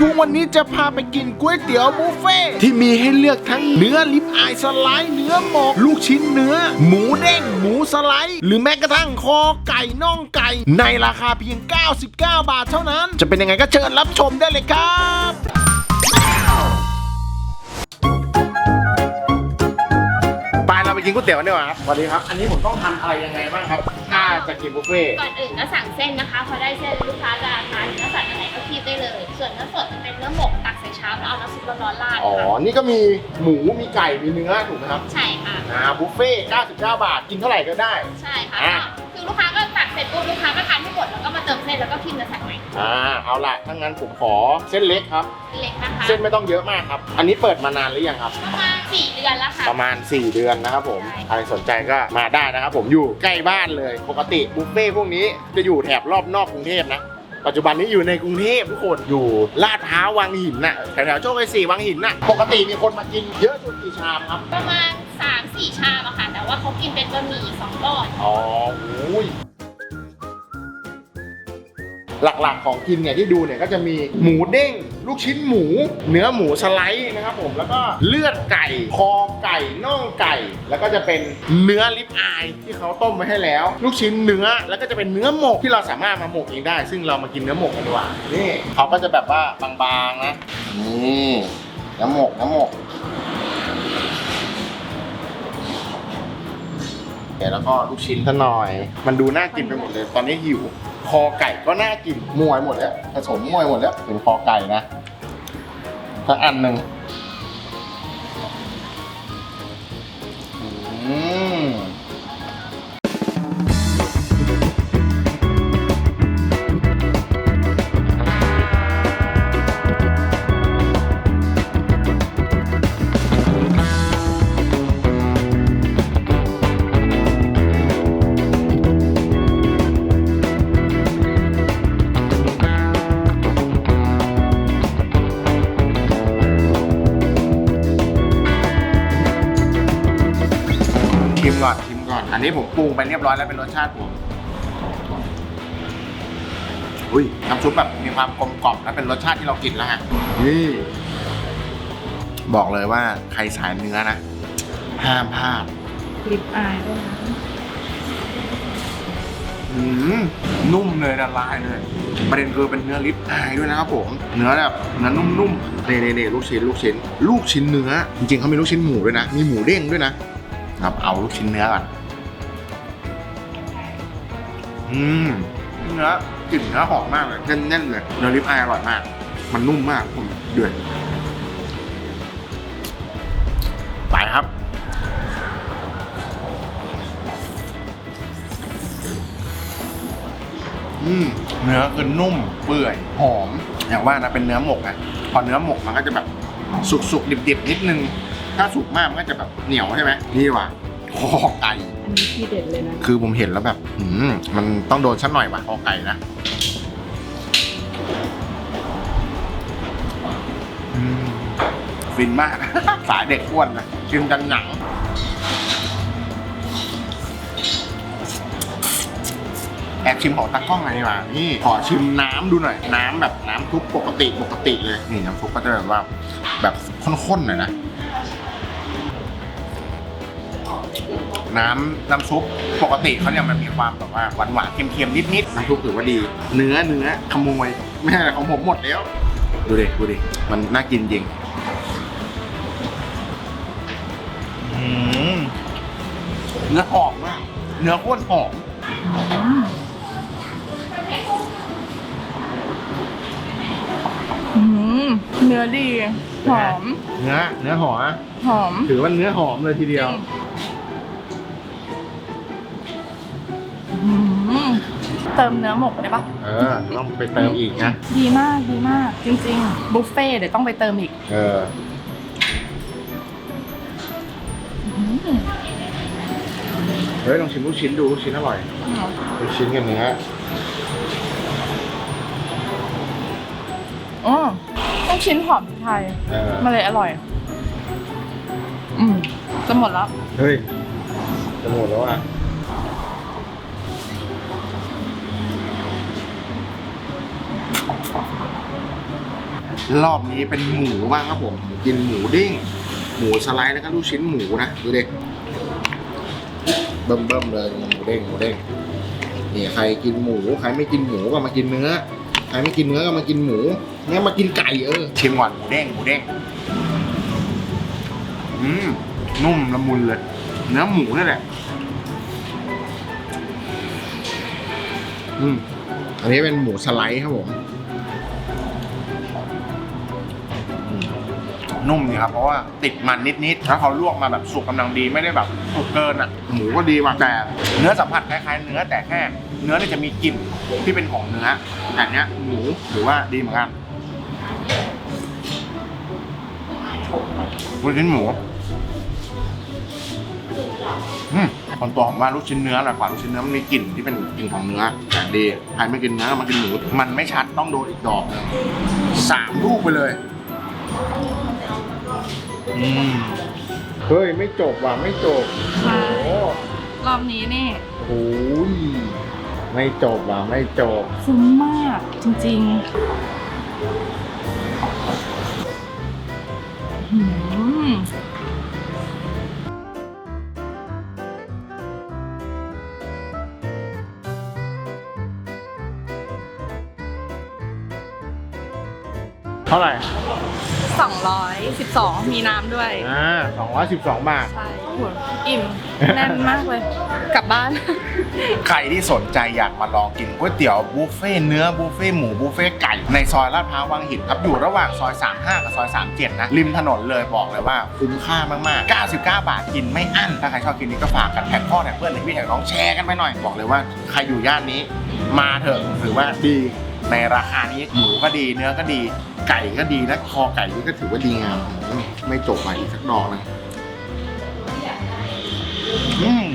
พุงวันนี้จะพาไปกินก๋วยเตี๋ยวบุฟเฟ่ที่มีให้เลือกทั้งเนื้อลิปอายสไลด์เนื้อหมกลูกชิ้นเนื้อ หมูเด้งหมูสไลด์ หรือแม้กระทั่งคอไก่น่องไก่ ในราคาเพียง 99 บาทเท่านั้น จะเป็นยังไงก็เชิญรับชมได้เลยครับไปเราไปกินก๋วยเตี๋ยวกันดีกว่าครับสวัสดีครับ อันนี้ผมต้องทำอะไรยังไงบ้างครับถ้า จะกินบุฟเฟ่ต์ก่อนอื่นก็สั่งเส้นนะคะพอได้เส้นลูกค้าจะทานเนื้อสัตว์อันไหนก็คีบได้เลย ส่วนเนื้อสดจะเป็นเนื้อหมกตักใส่ชามแล้วเอาน้ำซุปร้อนๆราดอ๋อ ค่ะนี่ก็มีหมูมีไก่มีเนื้อถูกไหมครับใช่ค่ะ อ่าบุฟเฟ่ต์99 บาทกินเท่าไหร่ก็ได้ ใช่ค่ะอะก็คือลูกค้าก็ตักเสร็จปุ๊บลูกค้าก็ทานให้หมดแล้วก็มาเติมเส้นแล้วก็คีบเนื้อสัตว์ใหม่อ่าเอาล่ะถ้างั้นผมขอเส้นเล็กครับ เล็กนะคะเส้นไม่ต้องเยอะมากครับ อันนี้เปิดมานานหรือยังครับ ประมาณสี่ เดือนแล้วค่ะ ประมาณ 4 เดือนนะครับผม ใช่ ใครสนใจก็มาได้นะครับผมอยู่ใกล้บ้านเลย ปกติบุฟเฟ่ต์พวกนี้จะอยู่แถบรอบนอกกรุงเทพนะ ปัจจุบันนี้อยู่ในกรุงเทพทุกคนอยู่ลาดพร้าววังหินน่ะแถวๆโชคชัยสี่วังหินน่ะ ปกติมีคนมากินเยอะสุดกี่ชามครับ ประมาณสามสี่ชามอะค่ะ แต่ว่าเขากินเป็นบะหมี่สองก้อน อ๋ออุ้ย หลักๆของกินเนี่ยที่ดูเนี่ยก็จะมีหมูเด้ง ลูกชิ้นหมู เนื้อหมูสไลด์นะครับผมแล้วก็เลือดไก่คอไก่น่องไก่ แล้วก็จะเป็นเนื้อลิปอายที่เขาต้มไว้ให้แล้ว ลูกชิ้นเนื้อแล้วก็จะเป็นเนื้อหมกที่เราสามารถมาหมกเองได้ ซึ่งเรามากินเนื้อหมกกันดีกว่านี่เขาก็จะแบบว่าบางๆนะนี่เนื้อหมกเนื้อหมก แล้วก็ลูกชิ้นซะหน่อย มันดูน่ากินไปหมดเลย ตอนนี้หิว คอไก่ก็น่ากินมวยหมดแล้วผสมมวยหมดแล้วเป็นคอไก่นะสักอันหนึ่งอืม ก่อนชิมก่อน อันนี้ผมปรุงไปเรียบร้อยแล้วเป็นรสชาติผมอุ้ยน้ำซุปแบบมีความกลมกล่อมและเป็นรสชาติที่เรากินแล้วฮะนี่บอกเลยว่าใครสายเนื้อนะห้ามพลาดลิปอายด้วยนะอืมนุ่มเลยละลายเลย ประเด็นคือเป็นเนื้อลิปอายด้วยนะครับผมเนื้อแบบเนื้อนุ่มๆเน่ๆๆลูกชิ้นลูกชิ้น ลูกชิ้นเนื้อ จริงๆเขามีลูกชิ้นหมูด้วยนะ มีหมูเด้งด้วยนะ ครับ เอาลูกชิ้นเนื้อก่อนอืมเนื้อกลิ่นเนื้อหอมมากเลยแน่นๆเลยเนื้อลิปอายอร่อยมาก มันนุ่มมากผมเดือดไปครับอืมเนื้อคือนุ่มเปื่อยหอม อย่างว่านะเป็นเนื้อหมกนะพอเนื้อหมกมันก็จะแบบสุกๆดิบๆนิดนึง ถ้าสุกมากมันก็จะแบบเหนียวใช่ไหมนี่ว่ะคอไก่อันนี้ที่เด็ดเลยนะคือผมเห็นแล้วแบบอืมมันต้องโดนสักหน่อยว่ะคอไก่นะอืมฟินมาก สายเด็กอ้วนนะชิมจังหนังแอบชิมของตากล้องหน่อยดีกว่านี่ขอชิมน้ำดูหน่อย น้ำแบบน้ำซุปปกติปกติเลย นี่น้ำซุปก็จะแบบว่าแบบข้นๆหน่อยนะ น้ำน้ำซุปปกติเขาเนี่ยมันมีความแบบว่าหวานหวานๆเค็มๆนิดๆน้ำซุปถือว่าดี เนื้อเนื้อขโมยไม่ใช่ของผมหมดแล้ว ดูดิดูดิมันน่ากินจริงอืมเนื้อหอมมากเนื้อโคตรหอมอืมเนื้อดี หอม เนื้อเนื้อหอมนะหอม ถือว่าเนื้อหอมเลยทีเดียวอื เติมเนื้อหมกได้ปะเออ ต้องไปเติมอีกนะ ดีมากดีมาก จริงๆ บุฟเฟ่ต์เดี๋ยวต้องไปเติมอีกเออ อืมเฮ้ยลองชิมลูกชิ้นดูลูกชิ้นอร่อย ลูกชิ้นกับเนื้ออ๋อต้องชิ้นหอมพริกไทยเออมาเลยอร่อย อืมจะหมดแล้ว เฮ้ยจะหมดแล้วอะ รอบนี้เป็นหมูบ้างครับผมกินหมูเด้ง หมูสไลด์แล้วก็ลูกชิ้นหมูนะดูดิเบิ่มๆเลยหมูเด้งหมูเด้งนี่ใครกินหมูใครไม่กินหมูก็มากินเนื้อใครไม่กินเนื้อก็มากินหมูเนี่ยมากินไก่เออชิมก่อนหมูเด้งหมูเด้งอืมนุ่มละมุนเลยเนื้อหมูนี่แหละอืมอันนี้เป็นหมูสไลด์ครับผม นุ่มนี่ครับเพราะว่าติดมันนิดๆแล้วเขาลวกมาแบบสุกกำลังดีไม่ได้แบบสุกเกินอะหมูก็ดีว่ะแต่เนื้อสัมผัสคล้ายๆเนื้อแต่แค่เนื้อเนี่ยจะมีกลิ่นที่เป็นของเนื้อแต่เนี้ยหมูถือว่าดีเหมือนกันลูกชิ้นหมูคนตัวผมว่าลูกชิ้นเนื้ออร่อยกว่าลูกชิ้นเนื้อมันมีกลิ่นที่เป็นกลิ่นของเนื้อแต่ดีใครไม่กินเนื้อมากินหมูมันไม่ชัดต้องโดนอีกดอกสามลูกไปเลย อืมเฮ้ย ไม่จบว่ะ ไม่จบใช่ โอ้รอบนี้นี่โหยไม่จบว่ะ ไม่จบ คุ้มมากจริงๆ เท่าไหร่ 212 มีน้ำด้วย อ่าสองร้อยสิบสองบาท ใช่โหอิ่ม แน่นมากเลย กลับบ้าน ใครที่สนใจอยากมาลองกินก๋วยเตี๋ยวบุฟเฟ่ต์เนื้อบุฟเฟ่ต์หมูบุฟเฟ่ต์ไก่ในซอยลาดพร้าววังหินครับอยู่ระหว่างซอย 35 กับซอย 37 นะ ริมถนนเลยบอกเลยว่าคุ้มค่ามากๆ 99 บาทกินไม่อั้น ถ้าใครชอบกินนี้ก็ฝากกันแท็กพ่อแท็กเพื่อนแท็กพี่แท็กน้องแชร์กันไปหน่อย บอกเลยว่าใครอยู่ย่านนี้ มาเถอะถือว่าดี ในราคานี้หมูก็ดีเนื้อก็ดี ไก่ก็ดีและคอไก่นี่ก็ถือว่าดีงามไม่จบไปอีกสักดอกนะอืม